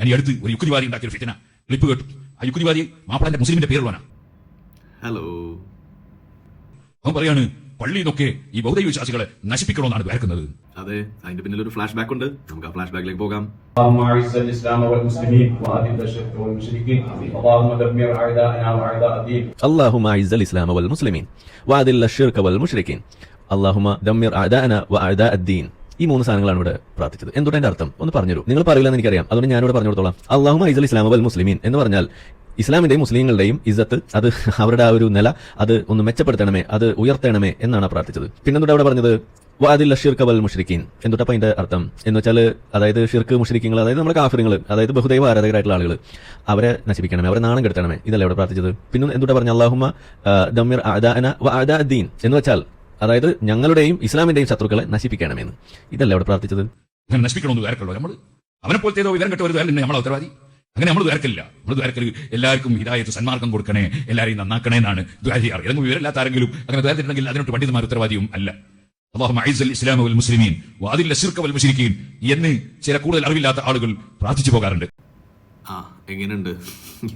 ഞാൻ ഈ അടുത്ത് ഒരു യുക്തിവാദി ഉണ്ടാക്കിയ ഒരു ഫിത്തിന ക്ലിപ്പ് കേട്ടു ആ യുക്തിവാദി മാപ്പിളന്റെ മുസ്ലിമിന്റെ പേരുള്ളവനാ ഹലോ അവൻ പറയാണ് പള്ളിയിൽ നിന്നൊക്കെ ഈ ബൗദ്ധ വിശ്വാസികളെ നശിപ്പിക്കണമെന്നാണ് വേർക്കുന്നത് അതെ അതിന്റെ പിന്നിൽ ഒരു ഫ്ലാഷ് ബാക്ക് ഉണ്ട് നമുക്ക് ആ ഫ്ലാഷ് ബാക്കിലേക്ക് പോകാം اللهم اعز الاسلام والمسلمين واذل الشرك والمشركين اللهم دمر اعداءنا واعداء الدين اللهم أعز الإسلام والمسلمين وأذل الشرك والمشركين اللهم دمر أعداءنا وأعداء الدين ഈ മൂന്ന് സാധനങ്ങളാണ് ഇവിടെ പ്രാർത്ഥിച്ചത്. എന്തുകൊണ്ട് എന്റെ അർത്ഥം? ഒന്ന് പറഞ്ഞു നിങ്ങൾ പറയില്ലെന്ന് എനിക്കറിയാം. അതുകൊണ്ട് ഞാനിവിടെ പറഞ്ഞു കൊടുത്തോളാം അള്ളാഹുമ ഐസൽ ഇസ്ലാം വൽ മുസ്ലിമീൻ എന്ന് പറഞ്ഞാൽ ഇസ്ലാമിന്റെയും മുസ്ലിങ്ങളുടെയും ഇസ്സത്ത് അത് അവരുടെ ആ ഒരു നില അത് ഒന്ന് മെച്ചപ്പെടുത്തണമേ അത് ഉയർത്തണമേ എന്നാണ് പ്രാർത്ഥിച്ചത്. പിന്നെന്തുകൊണ്ട് അവിടെ പറഞ്ഞത്? വാദിൽ ഷിർക്ക് വൽ മുഷ്രിഖീൻ. എന്തുട്ടപ്പം അതിന്റെ അർത്ഥം? എന്ന് വെച്ചാൽ അതായത് ഷിർക്ക് മുഷ്രിഖിങ്ങൾ അതായത് നമ്മുടെ കാഫിറുകൾ അതായത് ബഹുദൈവ ആരാധകരായിട്ടുള്ള ആളുകൾ അവരെ നശിപ്പിക്കണമേ അവരെ നാണം കെടുത്തണമേ. ഇതല്ലേ അവിടെ പ്രാർത്ഥിച്ചത്. പിന്നെ എന്തുട്ടാ പറഞ്ഞ അള്ളാഹുമ അദാന വ അദാദ്ദീൻ എന്ന് വെച്ചാൽ അതായത് ഞങ്ങളുടെയും ഇസ്ലാമിന്റെയും ശത്രുക്കളെ നശിപ്പിക്കണമെന്ന്. ഇതല്ല അവിടെ പ്രാർത്ഥിച്ചത്? അങ്ങനെ നശിപ്പിക്കണമെന്ന് വേർക്കുള്ളൂ നമ്മൾ അവനെ പോലത്തെ ഏതോ വിവരം കെട്ട നമ്മൾ വേറെ നമ്മളെ ഉത്തരവാദി. അങ്ങനെ നമ്മൾ ദ്വാരക്കില്ല നമ്മൾ ദ്വാരക്കൽ എല്ലാവർക്കും ഹിതായത്ത് സന്മാർഗം കൊടുക്കണേ എല്ലാവരെയും നന്നാക്കണേ എന്നാണ് ദ്വാരിയാറ് ഏതെങ്കിലും വിവരമില്ലാത്ത ആരെങ്കിലും അങ്ങനെ ദ്വാരത്തിട്ടുണ്ടെങ്കിൽ അതിനോട്ട് പണ്ഡിതന്മാർ ഉത്തരവാദിയും അല്ല. അള്ളാഹു മൈസൽ ഇസ്ലാം വൽ മുസ്ലിമീൻ വാതിൽ ശിർക്കവൽ വൽ എന്ന് ചില കൂടുതൽ അറിവില്ലാത്ത ആളുകൾ പ്രാർത്ഥിച്ചു പോകാറുണ്ട്. ആ എങ്ങനെയുണ്ട്?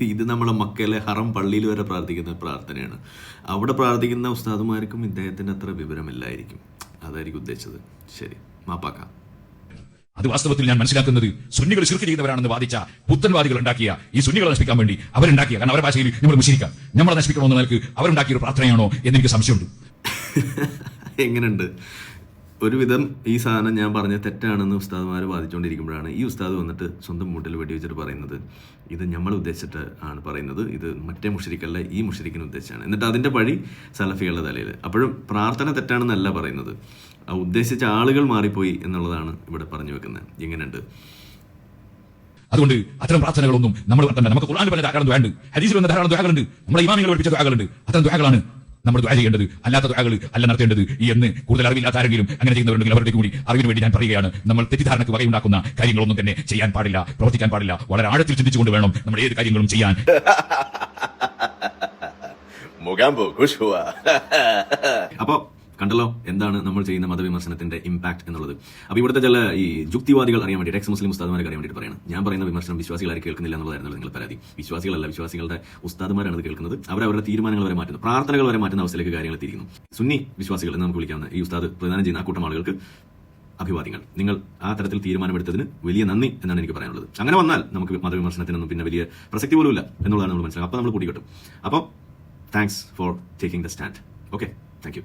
ഇത് നമ്മളെ മക്കയിലെ ഹറം പള്ളിയിൽ വരെ പ്രാർത്ഥിക്കുന്ന പ്രാർത്ഥനയാണ്. അവിടെ പ്രാർത്ഥിക്കുന്ന ഉസ്താദുമാർക്കും ഇദ്ദേഹത്തിന് അത്ര വിവരമില്ലായിരിക്കും. അതായിരിക്കും ഉദ്ദേശിച്ചത്. ശരി മാപ്പാക്കാം. അത് വാസ്തവത്തിൽ ഞാൻ മനസ്സിലാക്കുന്നത് സുന്നികൾ ശിർക്ക് ചെയ്യുന്നവരാണെന്ന് വാദിച്ച പുത്തൻവാദികൾ ഉണ്ടാക്കിയ ഈ സുന്നികളെ നശിപ്പിക്കാൻ വേണ്ടി അവരുണ്ടാക്കിയ കാരണം അവരുടെ ഭാഷയിൽ നമ്മൾ മുഷിരിക്കാം നമ്മളെ നശിപ്പിക്കണമെന്ന് നിലയ്ക്ക് അവരുണ്ടാക്കിയ ഒരു പ്രാർത്ഥനയാണോ എന്നെനിക്ക് സംശയമുണ്ട്. എങ്ങനെയുണ്ട്? ഒരുവിധം ഈ സാധനം ഞാൻ പറഞ്ഞ തെറ്റാണെന്ന് ഉസ്താദ്മാർ വാദിച്ചുകൊണ്ടിരിക്കുമ്പോഴാണ് ഈ ഉസ്താദ് വന്നിട്ട് സ്വന്തം മൂട്ടിൽ വെടിവെച്ചിട്ട് പറയുന്നത്. ഇത് നമ്മൾ ഉദ്ദേശിച്ചിട്ട് ആണ് പറയുന്നത്. ഇത് മറ്റേ മുഷരിക്കല്ല ഈ മുഷരിക്കിന് ഉദ്ദേശിച്ചാണ്. എന്നിട്ട് അതിന്റെ പഴി സലഫികളുടെ തലയിൽ അപ്പോഴും പ്രാർത്ഥന തെറ്റാണെന്നല്ല പറയുന്നത്. ഉദ്ദേശിച്ച ആളുകൾ മാറിപ്പോയി എന്നുള്ളതാണ് ഇവിടെ പറഞ്ഞു വെക്കുന്നത് എങ്ങനെയുണ്ട് അതുകൊണ്ട് അത്തരം പ്രാർത്ഥനകളൊന്നും നമ്മൾ നമുക്ക് ഖുർആൻ പറഞ്ഞ ധാരാളം ദ്വാണ്ട് ഹദീസിൽ വന്ന ധാരാളം ദ്വാകളുണ്ട് നമ്മളെ ഇമാമികൾ പഠിപ്പിച്ച ദ്വാകളുണ്ട് അത്തരം ദ്വാകളാണ് നമ്മൾ ദ്വാ ചെയ്യേണ്ടത് അല്ലാത്ത ദ്വാകൾ അല്ല നടത്തേണ്ടത് എന്ന് കൂടുതൽ അറിവില്ലാത്ത ആരെങ്കിലും അങ്ങനെ ചെയ്യുന്നവരുണ്ടെങ്കിൽ അവരുടെ കൂടി അറിവിന് വേണ്ടി ഞാൻ പറയുകയാണ്. നമ്മൾ തെറ്റിദ്ധാരണക്ക് വകയുണ്ടാക്കുന്ന കാര്യങ്ങളൊന്നും തന്നെ ചെയ്യാൻ പാടില്ല പ്രവർത്തിക്കാൻ പാടില്ല. വളരെ ആഴത്തിൽ ചിന്തിച്ചുകൊണ്ട് വേണം നമ്മൾ ഏത് കാര്യങ്ങളും ചെയ്യാൻ. അപ്പൊ കണ്ടല്ലോ? എന്താണ് നമ്മൾ ചെയ്യുന്ന മതവിമർശനത്തിന്റെ ഇമ്പാക്ട് എന്നുള്ളത്. അപ്പോൾ ഇവിടുത്തെ ചില ഈ യുക്തിവാദികൾ അറിയാൻ വേണ്ടി എക്സ് മുസ്ലിം ഉസ്താദുമാരെ അറിയാൻ വേണ്ടി പറയണം. ഞാൻ പറയുന്ന വിമർശനം വിശ്വാസികൾ ആരും കേൾക്കുന്നില്ല എന്നുള്ളതായിരുന്നു നിങ്ങൾ പരാതി. വിശ്വാസികളല്ല വിശ്വാസികളുടെ ഉസ്താദ്മാരാണ് കേൾക്കുന്നത്. അവർ അവരുടെ തീരുമാനങ്ങൾ വരെ മാറ്റുന്നു. പ്രാർത്ഥനകൾ വരെ മാറ്റുന്ന അവസ്ഥയിലേക്ക് കാര്യങ്ങൾ എത്തിയിരിക്കുന്നു. സുന്നി വിശ്വാസികൾ എന്ന് നമുക്ക് വിളിക്കാവുന്ന ഈ ഉസ്താദ് പ്രധാനം ചെയ്യുന്ന ആ കൂട്ടം ആളുകൾക്ക് അഭിവാദ്യങ്ങൾ. നിങ്ങൾ ആ തരത്തിൽ തീരുമാനമെടുത്തതിന് വലിയ നന്ദി എന്നാണ് എനിക്ക് പറയാനുള്ളത്. അങ്ങനെ വന്നാൽ നമുക്ക് മതവിമർശനത്തിനൊന്നും പിന്നെ വലിയ പ്രസക്തി പോലുമില്ല എന്നുള്ളതാണ് നമ്മൾ മനസ്സിലാക്കുക അപ്പോൾ നമ്മൾ കൂടി കിട്ടും അപ്പോൾ thanks for taking the stand okay thank